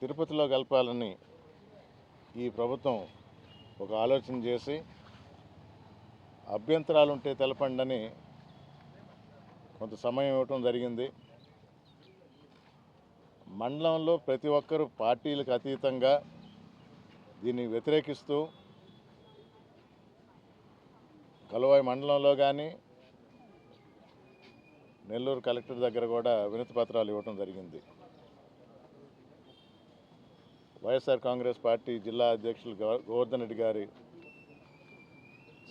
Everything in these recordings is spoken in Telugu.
తిరుపతిలో కలపాలని ఈ ప్రభుత్వం ఒక ఆలోచన చేసి అభ్యంతరాలు ఉంటే తెలపండి అని కొంత సమయం ఇవ్వటం జరిగింది. మండలంలో ప్రతి ఒక్కరూ పార్టీలకు అతీతంగా దీన్ని వ్యతిరేకిస్తూ కలువాయి మండలంలో కానీ నెల్లూరు కలెక్టర్ దగ్గర కూడా వినతి పత్రాలు ఇవ్వటం జరిగింది. వైఎస్ఆర్ కాంగ్రెస్ పార్టీ జిల్లా అధ్యక్షులు గోవర్ధన్ రెడ్డి గారి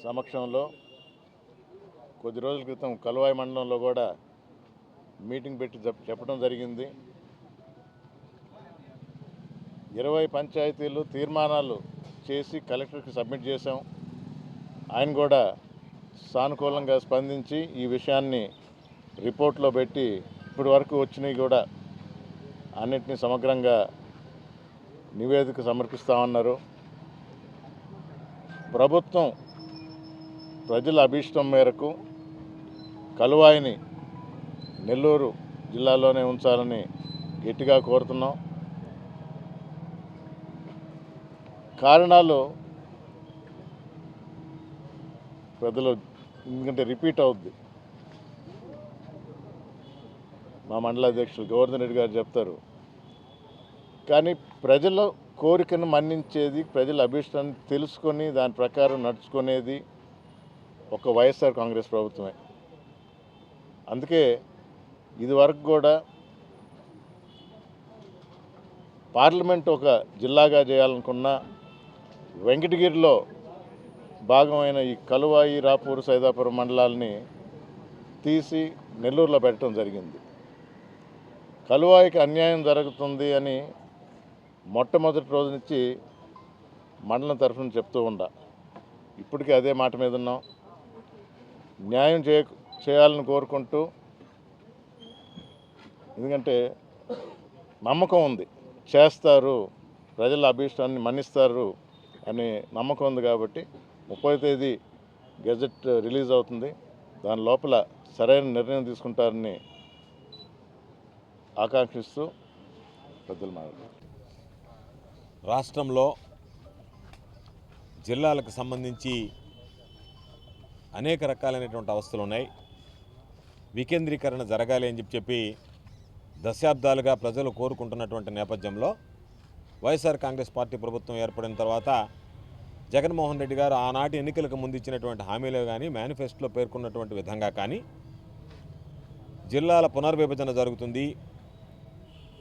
సమక్షంలో కొద్ది రోజుల క్రితం కలువాయి మండలంలో కూడా మీటింగ్ పెట్టి చెప్పడం జరిగింది. ఇరవై పంచాయతీలు తీర్మానాలు చేసి కలెక్టర్కి సబ్మిట్ చేశాం. ఆయన కూడా సానుకూలంగా స్పందించి ఈ విషయాన్ని రిపోర్ట్లో పెట్టి ఇప్పటి వరకు వచ్చినవి కూడా అన్నిటినీ సమగ్రంగా నివేదిక సమర్పిస్తామన్నారు. ప్రభుత్వం ప్రజల అభీష్టం మేరకు కలువాయిని నెల్లూరు జిల్లాలోనే ఉంచాలని గట్టిగా కోరుతున్నాం. కారణాలు ప్రజలు ఎందుకంటే రిపీట్ అవుద్ది. మా మండల అధ్యక్షులు గోవర్ధన్ రెడ్డి గారు చెప్తారు. కానీ ప్రజల కోరికను మన్నించేది ప్రజల అభిష్టాన్ని తెలుసుకొని దాని ప్రకారం నడుచుకునేది ఒక వైఎస్ఆర్ కాంగ్రెస్ ప్రభుత్వమే. అందుకే ఇదివరకు కూడా పార్లమెంట్ ఒక జిల్లాగా చేయాలనుకున్న వెంకటగిరిలో భాగమైన ఈ కలువాయి రాపూరు సైదాపురం మండలాల్ని తీసి నెల్లూరులో పెట్టడం జరిగింది. కలువాయికి అన్యాయం జరుగుతుంది అని మొట్టమొదటి రోజు నుంచి మండలం తరఫున చెప్తూ ఉండా. ఇప్పటికీ అదే మాట మీద ఉన్నాం. న్యాయం చేయ చేయాలని కోరుకుంటూ ఎందుకంటే నమ్మకం ఉంది. చేస్తారు ప్రజల అభీష్టాన్ని మన్నిస్తారు అనే నమ్మకం ఉంది కాబట్టి ముప్పై తేదీ గెజెట్ రిలీజ్ అవుతుంది. దాని లోపల సరైన నిర్ణయం తీసుకుంటారని ఆకాంక్షిస్తూ పెద్దలు మాట్లాడారు. రాష్ట్రంలో జిల్లాలకు సంబంధించి అనేక రకాలైనటువంటి అవస్థలు ఉన్నాయి. వికేంద్రీకరణ జరగాలి అని చెప్పి చెప్పి దశాబ్దాలుగా ప్రజలు కోరుకుంటున్నటువంటి నేపథ్యంలో వైఎస్ఆర్ కాంగ్రెస్ పార్టీ ప్రభుత్వం ఏర్పడిన తర్వాత జగన్మోహన్ రెడ్డి గారు ఆనాటి ఎన్నికలకు ముందు ఇచ్చినటువంటి హామీలు కానీ మేనిఫెస్టోలో పేర్కొన్నటువంటి విధంగా కానీ జిల్లాల పునర్విభజన జరుగుతుంది.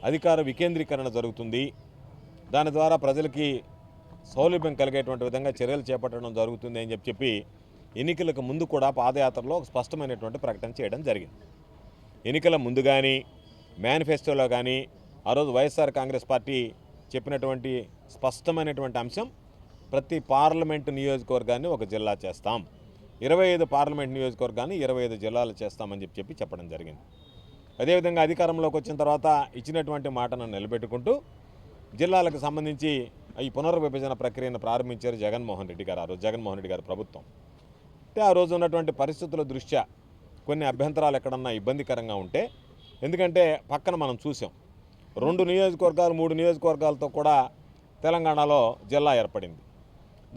అధికార వికేంద్రీకరణ జరుగుతుంది. దాని ద్వారా ప్రజలకి సౌలభ్యం కలిగేటువంటి విధంగా చర్యలు చేపట్టడం జరుగుతుంది అని చెప్పి ఎన్నికలకు ముందు కూడా పాదయాత్రలో ఒక స్పష్టమైనటువంటి ప్రకటన చేయడం జరిగింది. ఎన్నికల ముందు కానీ మేనిఫెస్టోలో కానీ ఆ రోజు వైఎస్ఆర్ కాంగ్రెస్ పార్టీ చెప్పినటువంటి స్పష్టమైనటువంటి అంశం ప్రతి పార్లమెంటు నియోజకవర్గాన్ని ఒక జిల్లా చేస్తాం. ఇరవై ఐదు పార్లమెంట్ నియోజకవర్గాన్ని ఇరవై ఐదు జిల్లాలు చేస్తామని చెప్పి చెప్పి చెప్పడం జరిగింది. అదేవిధంగా అధికారంలోకి వచ్చిన తర్వాత ఇచ్చినటువంటి మాటను నిలబెట్టుకుంటూ జిల్లాలకు సంబంధించి ఈ పునర్విభజన ప్రక్రియను ప్రారంభించారు జగన్మోహన్ రెడ్డి గారు. ఆ రోజు జగన్మోహన్ రెడ్డి గారు ప్రభుత్వం. అంటే ఆ రోజు ఉన్నటువంటి పరిస్థితుల దృష్ట్యా కొన్ని అభ్యంతరాలు ఎక్కడన్నా ఇబ్బందికరంగా ఉంటే ఎందుకంటే పక్కన మనం చూసాం రెండు నియోజకవర్గాలు మూడు నియోజకవర్గాలతో కూడా తెలంగాణలో జిల్లా ఏర్పడింది.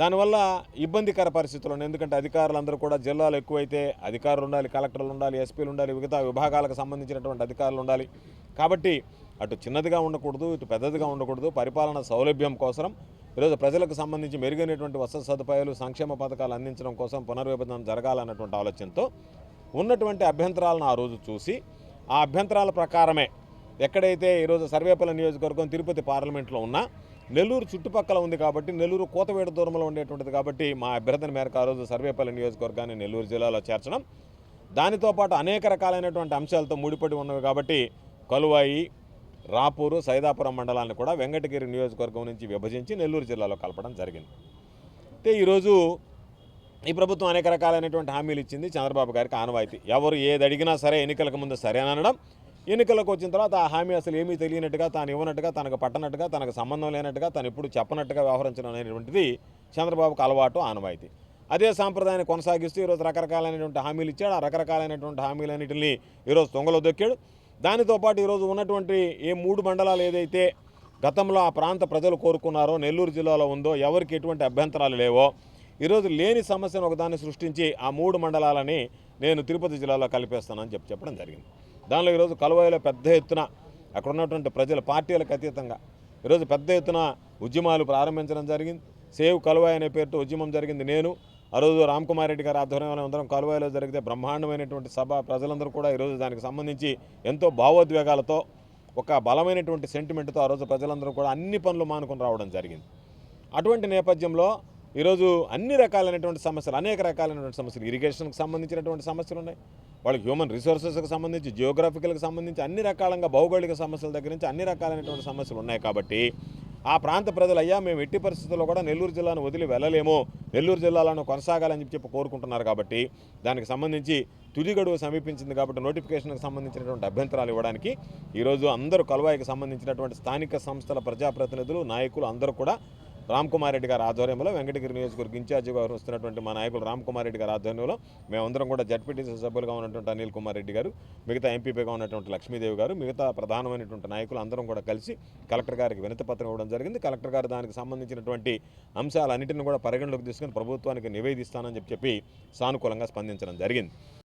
దానివల్ల ఇబ్బందికర పరిస్థితులు ఉన్నాయి. ఎందుకంటే అధికారులందరూ కూడా జిల్లాలు ఎక్కువైతే అధికారులు ఉండాలి కలెక్టర్లు ఉండాలి ఎస్పీలు ఉండాలి మిగతా విభాగాలకు సంబంధించినటువంటి అధికారులు ఉండాలి. కాబట్టి అటు చిన్నదిగా ఉండకూడదు ఇటు పెద్దదిగా ఉండకూడదు. పరిపాలన సౌలభ్యం కోసం ఈరోజు ప్రజలకు సంబంధించి మెరుగైనటువంటి వసతి సదుపాయాలు సంక్షేమ పథకాలు అందించడం కోసం పునర్విభజన జరగాలన్నటువంటి ఆలోచనతో ఉన్నటువంటి అభ్యంతరాలను ఆ రోజు చూసి ఆ అభ్యంతరాల ప్రకారమే ఎక్కడైతే ఈరోజు సర్వేపల్లి నియోజకవర్గం తిరుపతి పార్లమెంట్లో ఉన్నా నెల్లూరు చుట్టుపక్కల ఉంది కాబట్టి నెల్లూరు కోతవేడు దూరంలో ఉండేటువంటిది కాబట్టి మా అభ్యర్థన మేరకు ఆ రోజు సర్వేపల్లి నియోజకవర్గాన్ని నెల్లూరు జిల్లాలో చేర్చడం. దానితో పాటు అనేక రకాలైనటువంటి అంశాలతో ముడిపడి ఉన్నవి కాబట్టి కలువాయి రాపూరు సైదాపురం మండలాన్ని కూడా వెంకటగిరి నియోజకవర్గం నుంచి విభజించి నెల్లూరు జిల్లాలో కలపడం జరిగింది. అయితే ఈరోజు ఈ ప్రభుత్వం అనేక రకాలైనటువంటి హామీలు ఇచ్చింది చంద్రబాబు గారికి ఆనవాయితీ. ఎవరు ఏది అడిగినా సరే ఎన్నికలకు ముందు సరే అని అనడం ఎన్నికలకు వచ్చిన తర్వాత ఆ హామీ అసలు ఏమీ తెలియనట్టుగా తాను ఇవ్వనట్టుగా తనకు పట్టనట్టుగా తనకు సంబంధం లేనట్టుగా తను ఎప్పుడు చెప్పనట్టుగా వ్యవహరించడం అనేటువంటిది చంద్రబాబుకు అలవాటు ఆనవాయితీ. అదే సాంప్రదాయాన్ని కొనసాగిస్తూ ఈరోజు రకరకాలైనటువంటి హామీలు ఇచ్చాడు. ఆ రకరకాలైనటువంటి హామీలన్నింటినీ ఈరోజు తొంగలో దొక్కాడు. దానితో పాటు ఈరోజు ఉన్నటువంటి ఏ మూడు మండలాలు ఏదైతే గతంలో ఆ ప్రాంత ప్రజలు కోరుకున్నారో నెల్లూరు జిల్లాలో ఉందో ఎవరికి ఎటువంటి అభ్యంతరాలు లేవో ఈరోజు లేని సమస్యను ఒకదాన్ని సృష్టించి ఆ మూడు మండలాలని నేను తిరుపతి జిల్లాలో కలిపేస్తానని చెప్పి చెప్పడం జరిగింది. దానిలో ఈరోజు కలువాయిలో పెద్ద ఎత్తున అక్కడ ఉన్నటువంటి ప్రజల పార్టీలకు అతీతంగా ఈరోజు పెద్ద ఎత్తున ఉద్యమాలు ప్రారంభించడం జరిగింది. సేవ్ కలువాయి అనే పేరుతో ఉద్యమం జరిగింది. నేను ఆ రోజు రామ్ కుమార్ రెడ్డి గారి ఆధ్వర్యంలో అందరం కలువాయిలో జరిగితే బ్రహ్మాండమైనటువంటి సభ. ప్రజలందరూ కూడా ఈరోజు దానికి సంబంధించి ఎంతో భావోద్వేగాలతో ఒక బలమైనటువంటి సెంటిమెంట్తో ఆ రోజు ప్రజలందరూ కూడా అన్ని పనులు మానుకొని రావడం జరిగింది. అటువంటి నేపథ్యంలో ఈరోజు అన్ని రకాలైనటువంటి సమస్యలు అనేక రకాలైనటువంటి సమస్యలు ఇరిగేషన్కి సంబంధించినటువంటి సమస్యలు ఉన్నాయి. వాళ్ళకి హ్యూమన్ రిసోర్సెస్కి సంబంధించి జియోగ్రఫికల్కి సంబంధించి అన్ని రకాలంగా భౌగోళిక సమస్యల దగ్గర నుంచి అన్ని రకాలైనటువంటి సమస్యలు ఉన్నాయి కాబట్టి ఆ ప్రాంత ప్రజలు అయ్యా మేము ఎట్టి పరిస్థితుల్లో కూడా నెల్లూరు జిల్లాను వదిలి వెళ్ళలేము. నెల్లూరు జిల్లాలను కొనసాగాలని చెప్పి కోరుకుంటున్నారు కాబట్టి దానికి సంబంధించి తుది గడువు సమీపించింది కాబట్టి నోటిఫికేషన్కి సంబంధించినటువంటి అభ్యంతరాలు ఇవ్వడానికి ఈరోజు అందరూ కలువాయికి సంబంధించినటువంటి స్థానిక సంస్థల ప్రజాప్రతినిధులు నాయకులు అందరూ కూడా రామ్ కుమార్ రెడ్డి గారి ఆధ్వర్యంలో వెంకటగిరి నియోజకవర్గ ఇన్ఛార్జిగా వస్తున్నటువంటి మా నాయకులు రామ్ కుమార్ రెడ్డి గారి ఆధ్వర్యంలో మేమందరం కూడా జడ్పీటీసీ సభ్యులుగా ఉన్నటువంటి అనిల్ కుమార్ రెడ్డి గారు మిగతా ఎంపీపీగా ఉన్నటువంటి లక్ష్మీదేవి గారు మిగతా ప్రధానమైనటువంటి నాయకులు అందరం కూడా కలిసి కలెక్టర్ గారికి వినతి పత్రం ఇవ్వడం జరిగింది. కలెక్టర్ గారు దానికి సంబంధించినటువంటి అంశాలన్నింటిని కూడా పరిగణలోకి తీసుకుని ప్రభుత్వానికి నివేదిస్తానని చెప్పి చెప్పి సానుకూలంగా స్పందించడం జరిగింది.